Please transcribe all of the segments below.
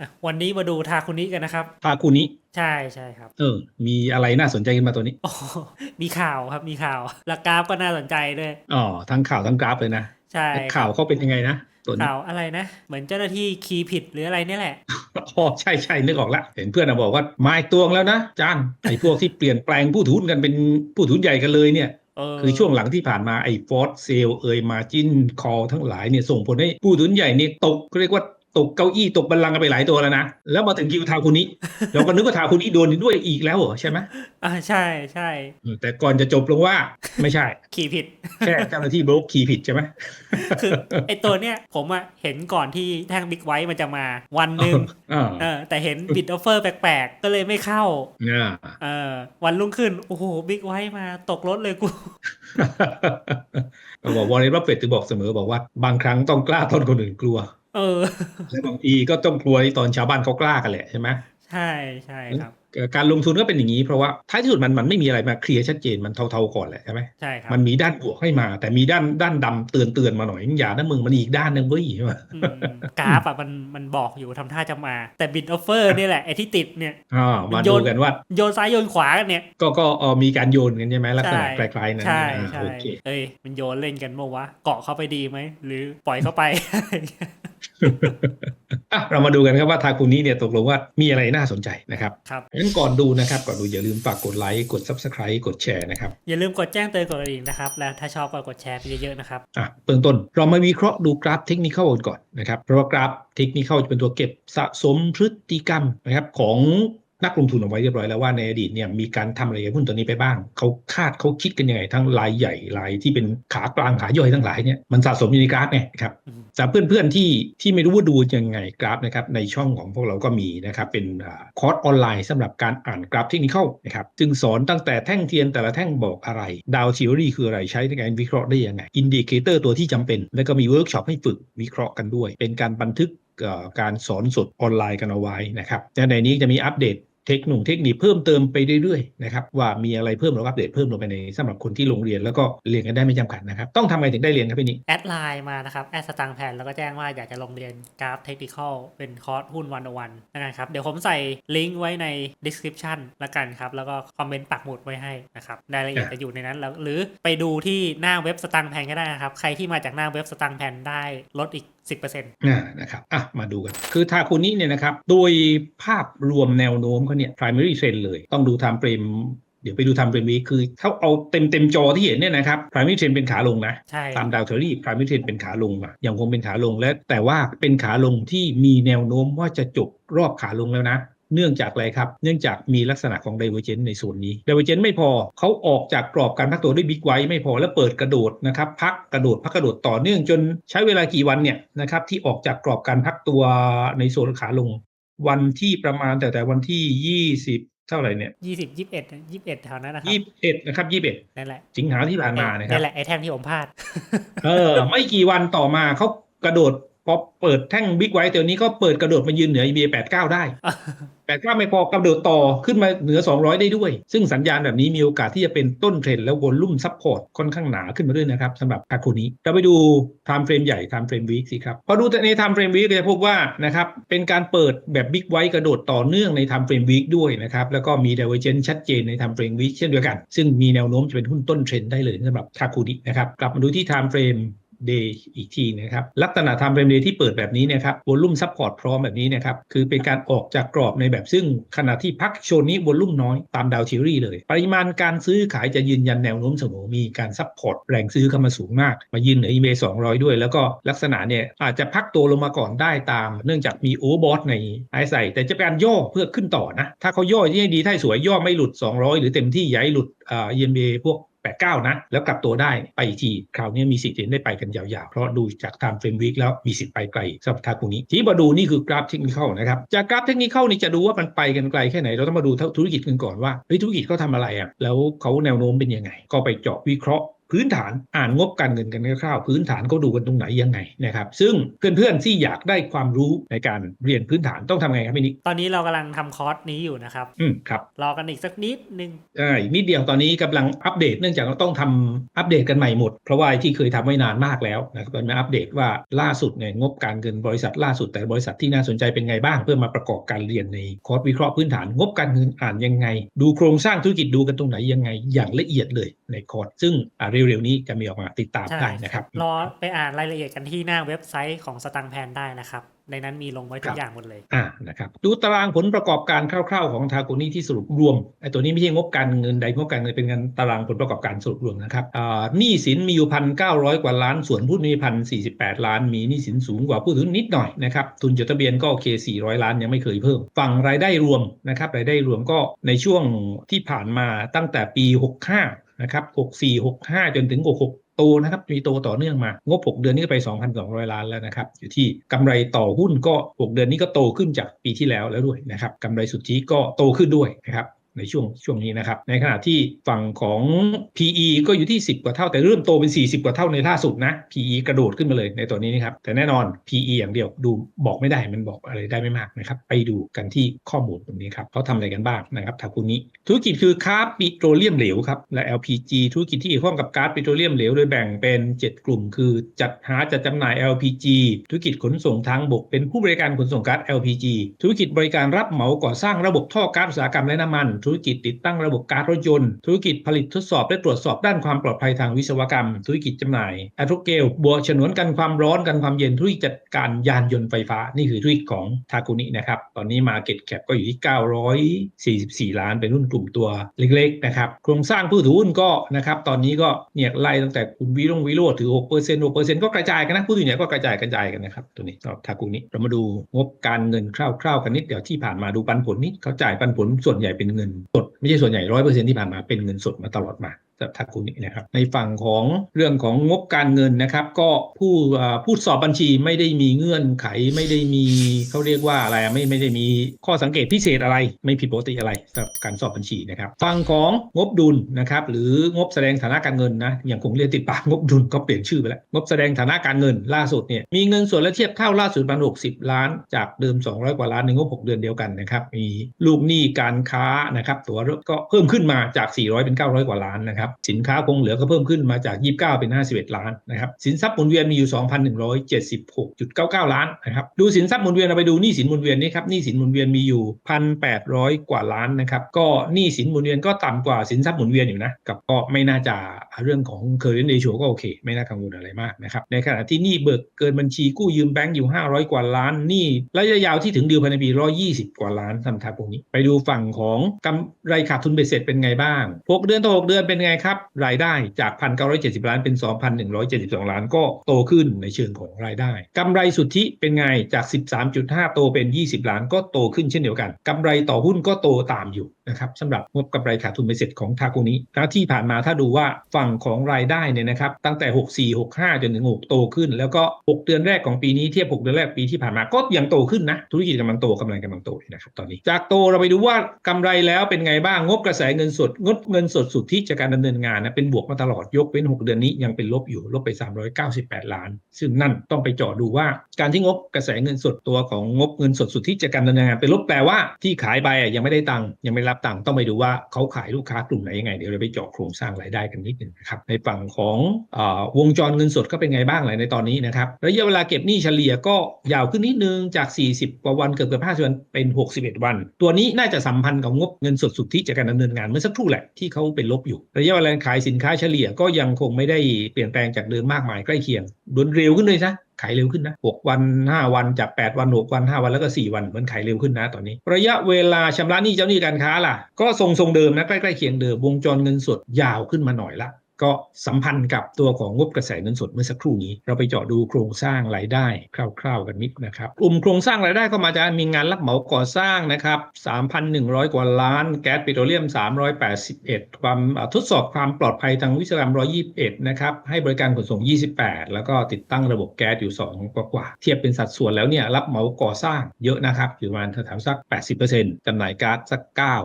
อะวันนี้มาดูทาคุนิกันนะครับทาคุนิใช่ใช่ครับ เออ มีอะไรน่าสนใจขึ้นมาตัวนี้โอ้โหมีข่าวครับมีข่าวและกราฟก็น่าสนใจด้วยอ๋อทั้งข่าวทั้งกราฟเลยนะใช่ข่าวเขาเป็นยังไงนะตัวนี้ข่าวอะไรนะ เหมือนเจ้าหน้าที่คีย์ผิดหรืออะไรเนี่ยแหละอ๋อใช่ใช่นึกออกละเห็นเพื่อนนะบอกว่ามาอีกตวงแล้วนะจานไอ้พวกที่เปลี่ยนแปลงผู้ถือหุ้นกันเป็นผู้ถือหุ้นใหญ่กันเลยเนี่ยเออคือช่วงหลังที่ผ่านมาไอ้ฟอร์ดเซลเอยมาจินคอทั้งหลายเนี่ยส่งผลให้ผู้ถือหุ้นใหญ่เนี่ยตกเรียกว่า ตกเก้าอี้ตกบัลลังก์กันไปหลายตัวแล้วนะแล้วมาถึงคิวทาคุนิเราก็นึกว่าทาคุนิโดนด้วยอีกแล้วเหรอใช่ไหมอ่าใช่ใช่เออแต่ก่อนจะจบลงว่าไม่ใช่คีย์ผิดแค่เจ้าหน้าที่บล็อกคีย์ผิดใช่ไหมคือไอตัวเนี้ยผมอะเห็นก่อนที่แท่งบิ๊กไวท์มันจะมาวันหนึ่งอ่าเออแต่เห็นบิดออฟเฟอร์แปลกๆ ก็เลยไม่เข้าอ่าเออวันรุ่งขึ้น โอ้โหบิ๊กไวท์มาตกรถเลยกูก็บอกวอร์เรนบัฟเฟตต์ถึงบอกเสมอบอกว่าบางครั้งต้องกล้าตอนคนอื่นกลัว เออและบางทีก็ต้องกลัวตอนชาวบ้านเขากล้ากันแหละใช่ไหมใช่ใช่ครับเอ่อการลงทุนก็เป็นอย่างนี้เพราะว่าท้ายที่สุดมันมันไม่มีอะไรมาเคลียร์ชัดเจนมันเทาๆก่อนแหละใช่ไหมใช่ครับมันมีด้านบวกให้มา แต่มีด้านด้านดำเตือนเตือนมาหน่อยอย่านะมึงมันอีกด้านหนึงเว้ยใช่ไหมอืมกราฟอะมันมันบอกอยู่ทำท่าจะมา แต่บิดออฟเฟอร์นี่แหละไอที่ติดเนี่ยอ่ามาโยดูนกันว่าโยนซ้ายโยนขวากันเนี่ย ก็ก็เอ่อมีการโยนกันใช่ไหมลักษณะใช่คล้ายๆนั้นใช่อ่าใช่โอเคเอ้ยมันโยนเล่นกันเมื่อวะเกาะเข้าไปดีไหมหรือปล่อยเข้าไปอะ เรามาดูกันครับว่าทาคุนี้เนี่ยตกลงว่ามีอะไรน่าสนใจนะครับครับงั้นก่อนดูนะครับ ก่อนดูอย่าลืมฝากกดไลค์กด Subscribe กดแชร์นะครับ อย่าลืมกดแจ้งเตือนกดกระดิ่งนะครับ และถ้าชอบก็กดแชร์ไปเยอะๆนะครับอะเบื้องต้นเรามาวิเคราะห์ดูกราฟเทคนิคก่อนนะครับเพราะว่ากราฟเทคนิคจะเป็นตัวเก็บสะสมพฤติกรรมนะครับของ นักลงทุนเอาไว้เรียบร้อยแล้วว่าในอดีตเนี่ยมีการทำอะไรกับหุ้นตัวนี้ไปบ้างเขาคาดเขาคิดกันยังไงทั้งรายใหญ่รายที่เป็นขากลางขาย่อยทั้งหลายเนี่ยมันสะสมอยู่ในกราฟไงครับอืมสำหรับเพื่อนๆที่ที่ไม่รู้ว่าดูยังไงกราฟนะครับในช่องของพวกเราก็มีนะครับเป็นคอร์สออนไลน์สำหรับการอ่านกราฟเทคนิคนะครับจึงสอนตั้งแต่แท่งเทียนแต่ละแท่งบอกอะไรดาวทีโอรีคืออะไรใช้ในการวิเคราะห์ได้ยังไงอินดิเคเตอร์ตัวที่จำเป็น แล้วก็มีเวิร์กช็อปให้ฝึกวิเคราะห์กันด้วย เป็นการบันทึกการสอนสดออนไลน์กันเอาไว้นะครับและในนี้จะมีอัปเดต เทคนิคเทคนิคเพิ่มเติมไปเรื่อยๆนะครับว่ามีอะไรเพิ่มหรือว่าอัปเดตเพิ่มลงไปในสำหรับคนที่ลงเรียนแล้วก็เรียนกันได้ไม่จำกัดนะครับต้องทำไงถึงได้เรียนครับพี่นิกแอดไลน์มานะครับแอดสตังค์แผ่นแล้วก็แจ้งว่าอยากจะลงเรียนกราฟเทคนิคอลเป็นคอร์สหุ้นวันวันนะครับเดี๋ยวผมใส่ลิงก์ไว้ใน description ละกันครับแล้วก็คอมเมนต์ปักหมุดไว้ให้นะครับรายละเอียดจะอยู่ในนั้นแล้วหรือไปดูที่หน้าเว็บสตังค์แผ่นก็ได้นะครับใครที่มาจากหน้าเว็บสตังค์แผ่นได้ลดอีก10%อ่านะครับอะมาดูกัน คือทาคุนิเนี่ยนะครับโดยภาพรวมแนวโน้มเขาเนี่ย primary trend เลย ต้องดู time frame เดี๋ยวไปดู time frame วีคือเขาเอาเต็มเต็มๆจอที่เห็นเนี่ยนะครับ primary trend เป็นขาลงนะใช่ตามดาวเทอรี่ primary trend เป็นขาลงมายังคงเป็นขาลงและแต่ว่าเป็นขาลงที่มีแนวโน้มว่าจะจบรอบขาลงแล้วนะ เนื่องจากอะไรครับ เนื่องจากมีลักษณะของ divergence ในส่วนนี้ divergence ไม่พอเขาออกจากกรอบการพักตัวด้วย big ไว้ไม่พอแล้วเปิดกระโดดนะครับพักกระโดดพักกระโดดต่อเนื่องจนใช้เวลากี่วันเนี่ยนะครับที่ออกจากกรอบการพักตัวในโซนขาลง วันที่ประมาณแต่แต่วันที่ 20เท่าไหร่เนี่ยยี่สิบยี่สิบเอ็ดยี่สิบเอ็ดแถวนั้นนะครับ21นะครับ21นั่นแหละสิงหาที่ผ่านมานะครับนั่นแหละไอ้แท่งที่ผมพลาด เออ ไม่กี่วันต่อมาเขากระโดด พอเปิดแท่งบิ๊กไว้ตัวนี้ก็เปิดกระโดดมายืนเหนือ EBA 89 ได้ 89 ไม่พอกระโดดต่อขึ้นมาเหนือ 200 ได้ด้วย ซึ่งสัญญาณแบบนี้มีโอกาสที่จะเป็นต้นเทรนด์แล้ววอลลุ่มซัพพอร์ตค่อนข้างหนาขึ้นมาด้วยนะครับสำหรับอาคูนี้ เราไปดู time frame ใหญ่ time frame week สิครับพอดูใน time frame week ก็จะพบว่านะครับเป็นการเปิดแบบบิ๊กไว้กระโดดต่อเนื่องใน time frame week ด้วยนะครับแล้วก็มี divergence ชัดเจนใน time frame week เช่นเดียวกัน ซึ่งมีแนวโน้มจะเป็นหุ้นต้นเทรนด์ได้เลยสำหรับคาคูนินะครับกลับมาดูที่ time frame เเดย์อีกทีนะครับลักษณะทำเฟรมเดย์ที่เปิดแบบนี้นะครับวอลุ่มซัพพอร์ตพร้อมแบบนี้นะครับคือเป็นการออกจากกรอบในแบบซึ่งขณะที่พักโชนนี้วอลุ่มน้อยตามดาวทิรี่เลย ปริมาณการซื้อขายจะยืนยันแนวโน้มเสมอมีการซัพพอร์ตแรงซื้อเข้ามาสูงมาก มายืนเหนืออีเมย์สองด้วย แล้วก็ลักษณะเนี่ยอาจจะพักตัวลงมาก่อนได้ตาม เนื่องจากมีโอเวอร์บอทในไอใส่แต่จะเป็นการย่อเพื่อขึ้นต่อนะถ้าเขาย่อที่ให้ดีถ้าสวยย่อไม่หลุด 200 หรือเต็มที่อย้ายหลุดอ่า EMA พวก 89 นะ แล้วกลับตัวได้ไปอีกที คราวนี้มีสิทธิ์ได้ไปกันยาวๆ เพราะดูจาก time frame week แล้วมีสิทธิ์ไปไกลสำหรับทาคุนี้ ที่มาดูนี่คือกราฟเทคนิคนะครับ จากกราฟเทคนิคนี่จะดูว่ามันไปกันไกลแค่ไหน เราต้องมาดูธุรกิจกันก่อนว่าเฮ้ยธุรกิจเขาทำอะไรอะแล้วเขาแนวโน้มเป็นยังไง ก็ไปเจาะวิเคราะห์ พื้นฐานอ่านงบการเงินกันคร่าวๆพื้นฐานเขาดูกันตรงไหนยังไงนะครับซึ่งเพื่อนๆที่อยากได้ความรู้ในการเรียนพื้นฐานต้องทำไงครับพี่นิกตอนนี้เรากำลังทำคอร์สนี้อยู่นะครับ อืมครับ รอกันอีกสักนิดนึงอ่าอีกนิดเดียวตอนนี้กำลังอัปเดตเนื่องจากเราต้องทำอัปเดตกันใหม่หมด เพราะว่าไอ้ที่เคยทำไว้นานมากแล้วนะครับตอนนี้อัปเดตว่าล่าสุดเนี่ยงบการเงินบริษัทล่าสุดแต่บริษัทที่น่าสนใจเป็นไงบ้าง เพื่อมาประกอบการเรียนในคอร์สวิเคราะห์พื้นฐาน งบการเงินอ่านยังไง ดูโครงสร้างธุรกิจดูกันตรงไหนยังไง อย่างละเอียดเลยในคอร์สซึ่งอ่าเร็วๆนี้จะมีออกมาติดตามใช่ได้นะครับรอไปอ่านรายละเอียดกันที่หน้าเว็บไซต์ของสตังแพนได้นะครับ ในนั้นมีลงไว้ทุครักบอย่างหมดเลยอ่านะครับดูตารางผลประกอบการคร่าวๆของทาโกนี่ที่สรุปรวมไอ้ตัวนี้ไม่ใช่งบการเงินใดงบการเงินเป็นเงินตารางผลประกอบการสรุปรวมนะครับอ่าหนี้สินมีอยู่พันเก้าร้อยกว่าล้าน ส่วนผู้มีพันสี่สิบแปดล้าน มีหนี้สินสูงกว่าผู้ถือนิดหน่อยนะครับทุนจดทะเบียนก็โอเคสี่ร้อยล้านยังไม่เคยเพิ่ม ฝั่งรายได้รวมนะครับรายได้รวมก็ในช่วงที่ผ่านมาตั้งแต่ปี 65 นะครับ64 65จนถึง66โตนะครับมีโตต่อเนื่องมา งบ 6 เดือนนี้ก็ไป 2,200 ล้านแล้วนะครับ อยู่ที่กำไรต่อหุ้นก็ 6 เดือนนี้ก็โตขึ้นจากปีที่แล้วแล้วด้วยนะครับกำไรสุทธิก็โตขึ้นด้วยนะครับ ในช่วงช่วงนี้นะครับ ในขณะที่ฝั่งของ PE ก็อยู่ที่ 10 กว่าเท่า แต่เริ่มโตเป็น 40 กว่าเท่าในล่าสุดนะ PE กระโดดขึ้นมาเลยในตัวนี้นะครับ แต่แน่นอน PE อย่างเดียวดูบอกไม่ได้มันบอกอะไรได้ไม่มากนะครับ ไปดูกันที่ข้อมูลตรงนี้ครับเขาทำอะไรกันบ้างนะครับทาคุนี้ ธุรกิจคือค้าปิโตรเลียมเหลวครับและ LPG ธุรกิจที่เกี่ยวข้องกับก๊าซปิโตรเลียมเหลวโดยแบ่งเป็น 7 กลุ่ม คือจัดหาจัดจำหน่าย LPG ธุรกิจขนส่งทางบก เป็นผู้บริการขนส่งก๊าซ LPG ธุรกิจบริการรับเหมาก่อสร้างระบบท่อก๊าซอุตสาหกรรมและน้ำมันธุรกิจติดตั้งระบบกาซรถยนต์ ธุรกิจผลิตทดสอบและตรวจสอบด้านความปลอดภัยทางวิศวกรรม ธุรกิจจำหน่ายแอโทรเกลบัวฉนวนกันความร้อนกันความเย็นธุรกิจจัดการยานยนต์ไฟฟ้า นี่คือธุรกิจของทากุนินะครับ ตอนนี้มาเก็ตแคปก็อยู่ที่ 944 ล้านเป็นหุ้นกลุ่มตัวเล็กๆนะครับโครงสร้างผู้ถือหุ้นก็นะครับตอนนี้ก็เนี่ยไล่ตั้งแต่คุณวิรงวิโรจน์ถือ6% 6%ก็กระจายกันนะผู้ถือเนี่ยก็กระจายกระจายกันนะครับตัวนี้สำหรับทากุนิเรามาดูงบการเงินคร่าวๆกันนิดเดี๋ยวที่ผ่านมาดูปันผลนิดเขาจ่ายปันผลส่วนใหญ่เป็นเงินสดไม่ใช่ส่วนใหญ่ร้อยเปอร์เซ็นต์ที่ผ่านมาเป็นเงินสดมาตลอดมาสำหรับทากุนินะครับ ในฝั่งของเรื่องของงบการเงินนะครับ ก็ผู้ผู้สอบบัญชีไม่ได้มีเงื่อนไขไม่ได้มีเขาเรียกว่าอะไรไม่ไม่ได้มีข้อสังเกตพิเศษอะไร ไม่ผิดปกติอะไรสำหรับการสอบบัญชีนะครับฝั่งของงบดุลนะครับ หรืองบแสดงฐานะการเงินนะอย่างคงเรียนติดปากงบดุลก็เปลี่ยนชื่อไปแล้วงบแสดงฐานะการเงินล่าสุดเนี่ยมีเงินส่วนและเทียบเท่าล่าสุดประมาณ60 ล้าน จากเดิม 200 กว่าล้านในงบ 6 เดือนเดียวกันนะครับมีลูกหนี้การค้านะครับตัวก็เพิ่มขึ้นมาจาก 400 เป็น 900 กว่าล้านนะครับสินค้าคงเหลือก็เพิ่มขึ้นมาจาก 29 เป็น 51 ล้านนะครับสินทรัพย์หมุนเวียนมีอยู่ 2,176.99 ล้านนะครับดูสินทรัพย์หมุนเวียนเราไปดูหนี้สินหมุนเวียนนี่ครับหนี้สินหมุนเวียนมีอยู่ 1,800 กว่าล้านนะครับก็หนี้สินหมุนเวียนก็ต่ำกว่าสินทรัพย์หมุนเวียนอยู่นะกับก็ไม่น่าจะเรื่องของ current ratio ก็โอเค ไม่น่ากังวลอะไรมากนะครับในขณะที่หนี้เบิกเกินบัญชีกู้ยืมแบงก์อยู่ 500 กว่าล้านหนี้ระยะยาวที่ถึงเดีลภายในปี120 กว่าล้านสำหรับพวกนี้ ไปดูฝั่งของกำไรขาดทุนเบ็ดเสร็จเป็นไงบ้าง6เดือนต่อ6เดือนเป็นไงครับรายได้จาก 1,970 ล้านเป็น 2,172 ล้านก็โตขึ้นในเชิงของรายได้กำไรสุทธิเป็นไงจาก 13.5 โตเป็น 20 ล้านก็โตขึ้นเช่นเดียวกันกำไรต่อหุ้นก็โตตามอยู่นะครับสำหรับงบกำไรขาดทุนเบ็ดเสร็จของทาโกนี้นะที่ผ่านมาถ้าดูว่าฝั่งของรายได้เนี่ยนะครับตั้งแต่ 64 65 จนถึง 6 โตขึ้น แล้วก็ 6 เดือนแรกของปีนี้เทียบ 6 เดือนแรกปีที่ผ่านมาก็ยังโตขึ้นนะธุรกิจกำลังโตกำไรกำลังโตนะครับตอนนี้ จากโตเราไปดูว่ากำไรแล้วเป็นไงบ้างงบกระแสเงินสดงบเงินสดสุทธิจากการดำเนินงานนะเป็นบวกมาตลอดยกเว้น 6 เดือนนี้ยังเป็นลบอยู่ลบไป 398 ล้าน ซึ่งนั่นต้องไปเจาะดูว่าการที่งบกระแสเงินสดตัวของงบเงินสดสุทธิจากการดำเนินงานเป็นลบแปลว่าที่ขายไปยังไม่ได้ตังค์ยังไม่รับตังค์ต้องไปดูว่าเขาขายลูกค้ากลุ่มไหนยังไง เดี๋ยวเราไปเจาะโครงสร้างรายได้กันนิดหนึงนะครับในฝั่งของอวงจรเงินสดก็เป็นไงบ้างเลยในตอนนี้นะครับระยะเวลาเก็บหนี้เฉลี่ยก็ยาวขึ้นนิดนึงจาก 40กว่าวันเกือบเกือบ50วันเป็น 61 วัน ตัวนี้น่าจะสัมพันธ์กับงบเงินสดสุทธิจากการดำเนินงานเมื่อสักครู่แหละที่เขาเป็นลบอยู่ ระยะเวลาขายสินค้าเฉลี่ยก็ยังคงไม่ได้เปลี่ยนแปลงจากเดิมมากมายใกล้เคียงดนเร็วขึ้นเลยนะ ขายเร็วขึ้นนะ 6 วัน 5 วันจาก 8 วัน 6 วัน 5 วันแล้วก็ 4 วันเหมือนขายเร็วขึ้นนะตอนนี้ ระยะเวลาชำระหนี้เจ้าหนี้การค้าล่ะ ก็ทรงทรงเดิมนะใกล้ๆเคียงเดิมวงจรเงินสดยาวขึ้นมาหน่อยละ ก็สัมพันธ์กับตัวของงบกระแสเงินสดเมื่อสักครู่นี้ เราไปเจาะดูโครงสร้างรายได้คร่าวๆกันนิดนะครับ กลุ่มโครงสร้างรายได้ก็มาจากมีงานรับเหมาก่อสร้างนะครับ 3,100 กว่าล้าน แก๊สปิโตรเลียม 381 ความอ่าทดสอบความปลอดภัยทางวิศวกรรม 121 นะครับ ให้บริการขนส่ง 28 แล้วก็ติดตั้งระบบแก๊สอยู่ 2 กว่ากว่าๆเทียบเป็นสัดส่วนแล้วเนี่ยรับเหมาก่อสร้างเยอะนะครับอยู่ประมาณแถวๆสัก 80%จำหน่ายก๊าซสัก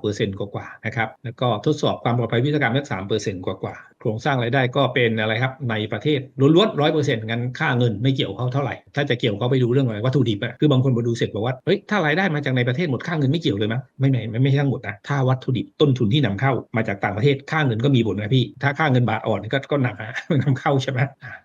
9%กว่าๆนะครับแล้วก็ทดสอบความปลอดภัยวิศวกรรมสัก 3%กว่าๆ ครงสร้างรายได้ก็เป็นอะไรครับในประเทศล้วนๆร้อยเปอร์เซ็นต์งั้นค่าเงินไม่เกี่ยวเขาเท่าไหร่ ถ้าจะเกี่ยวเขาไปดูเรื่องอะไรวัตถุดิบอะคือบางคนมาดูเสร็จบอกว่าเฮ้ยถ้ารายได้มาจากในประเทศหมดค่าเงินไม่เกี่ยวเลยมั้ยไม่ไม่ไม่ไม่ใช่ทั้งหมดนะถ้าวัตถุดิบต้นทุนที่นำเข้ามาจากต่างประเทศค่าเงินก็มีผลนะพี่ถ้าค่าเงินบาทอ่อนก็ก็หนักอะนำเข้าใช่ไหม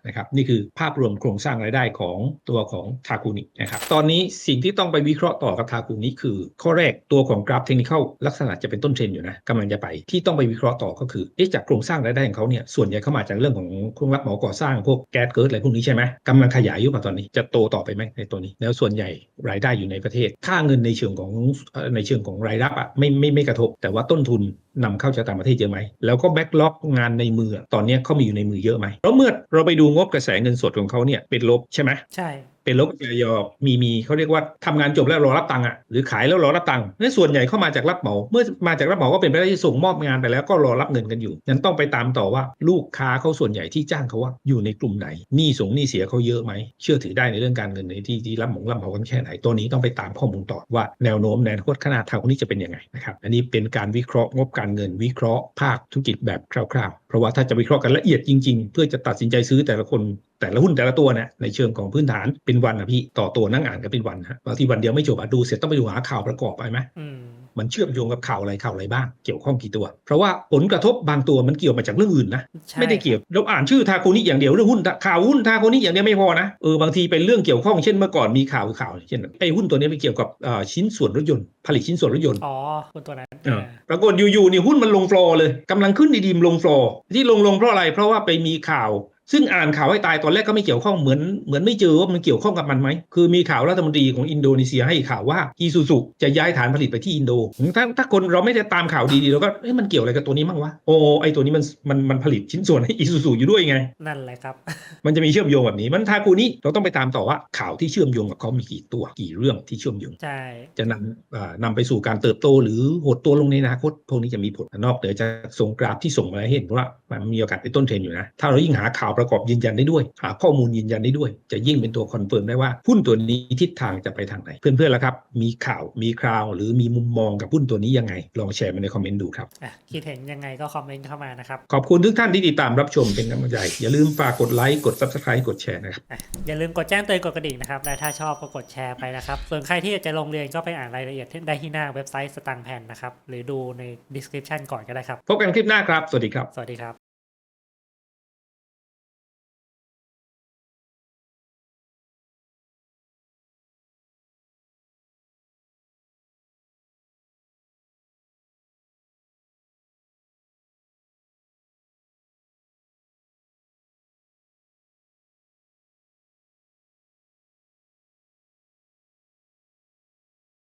นะครับนี่คือภาพรวมโครงสร้างรายได้ของตัวของทาคูนินะครับตอนนี้สิ่งที่ต้องไปวิเคราะห์ต่อกับทาคูนิคือ ข้อแรกตัวของกราฟเทคนิคลักษณะจะเป็นต้นเทรนอยู่นะกำลังจะไปที่ต้องไปวิเคราะห์ต่อก็คือเอ๊ะจากโครงสร้างรายได้ของเขาเนี่ยส่วนใหญ่เข้ามาจากเรื่องของโครงรับเหมาก่อสร้างพวกแก๊สเกิร์ดอะไรพวกนี้ใช่ไหมกำลังขยายอยู่ป่ะตอนนี้จะโตต่อไปไหมในตัวนี้ แล้วส่วนใหญ่รายได้อยู่ในประเทศ ค่าเงินในเชิงของในเชิงของรายรับอะไม่ไม่ไม่กระทบ แต่ว่าต้นทุนนำเข้าจากต่างประเทศเยอะไหม แล้วก็แบ็กล็อกงานในมือ ตอนนี้เขามีอยู่ในมือเยอะไหมเพราะเมื่อเราไปดูงบกระแสเงินสดของเขาเนี่ยเป็นลบใช่ไหมใช่ เป็นลบกับยอมีมีเขาเรียกว่าทำงานจบแล้วรอรับตังค์อะหรือขายแล้วรอรับตังค์นั่นส่วนใหญ่เข้ามาจากรับเหมา เมื่อมาจากรับเหมาก็เป็นไปได้ที่ส่งมอบงานไปแล้วก็รอรับเงินกันอยู่นั้นต้องไปตามต่อว่าลูกค้าเขาส่วนใหญ่ที่จ้างเขาว่าอยู่ในกลุ่มไหนหนี้ส่งหนี้เสียเขาเยอะไหมเชื่อถือได้ในเรื่องการเงินในที่ที่รับเหมารับเหมากันแค่ไหนตัวนี้ต้องไปตามข้อมูลต่อว่าแนวโน้มในอนาคตขนาดทางคนนี้จะเป็นยังไงนะครับอันนี้เป็นการวิเคราะห์งบการเงินวิเคราะห์ภาคธุรกิจแบบคร่าวๆ เพราะว่าถ้าจะวิเคราะห์กันละเอียดจริง ๆ เพื่อจะตัดสินใจซื้อแต่ละคน แต่ละหุ้นแต่ละตัวเนี่ยในเชิงของพื้นฐานเป็นวันนะพี่ต่อตัวนั่งอ่านกันเป็นวันฮะบางทีวันเดียวไม่จบอะดูเสร็จต้องไปดูหาข่าวประกอบไปไหมอืมมันเชื่อมโยงกับข่าวอะไรข่าวอะไรบ้าง เกี่ยวข้องกี่ตัว เพราะว่าผลกระทบบางตัวมันเกี่ยวมาจากเรื่องอื่นนะใช่ไม่ได้เกี่ยวเราอ่านชื่อทาโคนิอย่างเดียวเรื่องหุ้นข่าวหุ้นทาโคนิอย่างเดียวไม่พอนะเออบางทีเป็นเรื่องเกี่ยวข้องเช่นเมื่อก่อนมีข่าวข่าวเช่นไอ้หุ้นตัวนี้ไปเกี่ยวกับเอ่อชิ้นส่วนรถยนต์ผลิตชิ้นส่วนรถยนต์อ๋อคนตัวนั้นเออปรากฏอยู่ๆนี่หุ้นมันลงฟลอร์เลยกำลังขึ้นดีๆมันลงฟลอร์ที่ลงลงเพราะอะไร เพราะว่าไปมีข่าว ซึ่งอ่านข่าวให้ตายตอนแรกก็ไม่เกี่ยวข้องเหมือนเหมือนไม่เจอว่ามันเกี่ยวข้องกับมันไหมคือมีข่าวรัฐมนตรีของอินโดนีเซียให้ข่าวว่าอีซูซุจะย้ายฐานผลิตไปที่อินโดถ้าถ้าคนเราไม่ได้ตามข่าวดีๆเราก็เอ๊ะมันเกี่ยวอะไรกับตัวนี้มั่งวะโอ้ไอตัวนี้มันมันมันผลิตชิ้นส่วนให้อีซูซุอยู่ด้วยไง นั่นแหละครับ มันจะมีเชื่อมโยงแบบนี้มันทาคูนี้เราต้องไปตามต่อว่าข่าวที่เชื่อมโยงกับเขามีกี่ตัวกี่เรื่องที่เชื่อมโยงใช่จะนำอ่านำไปสู่การเติบโตหรือหดตัวลงในอนาคตพวกนี้จะมีผลนอกเหนือจากส่งกราฟที่ส่งมาให้เห็นว่ามันมีโอกาสเป็นต้นเทรนอยู่นะถ้าเรายิ่งหาข่าวประกอบยืนยันได้ด้วย หาข้อมูลยืนยันได้ด้วย จะยิ่งเป็นตัวคอนเฟิร์มได้ว่าหุ้นตัวนี้ทิศทางจะไปทางไหน เพื่อนๆแล้วครับ มีข่าวมีคราว หรือมีมุมมองกับหุ้นตัวนี้ยังไง ลองแชร์มาในคอมเมนต์ดูครับอะคิดเห็นยังไงก็คอมเมนต์เข้ามานะครับ ขอบคุณทุกท่านที่ติดตามรับชมเป็นกำลังใจ อย่าลืมฝากกดไลค์กด subscribe กดแชร์นะครับอะอย่าลืมกดแจ้งเตือนกดกระดิ่งนะครับและถ้าชอบก็กดแชร์ไปนะครับส่วนใครที่อยากจะลงเรียนก็ไปอ่านรายละเอียดได้ที่หน้าเว็บไซต์สตังแผ่นนะครับหรือดูใน description ก่อนก็ได้ครับพบกันคลิปหน้าครับ สวัสดีครับ สวัสดีครับ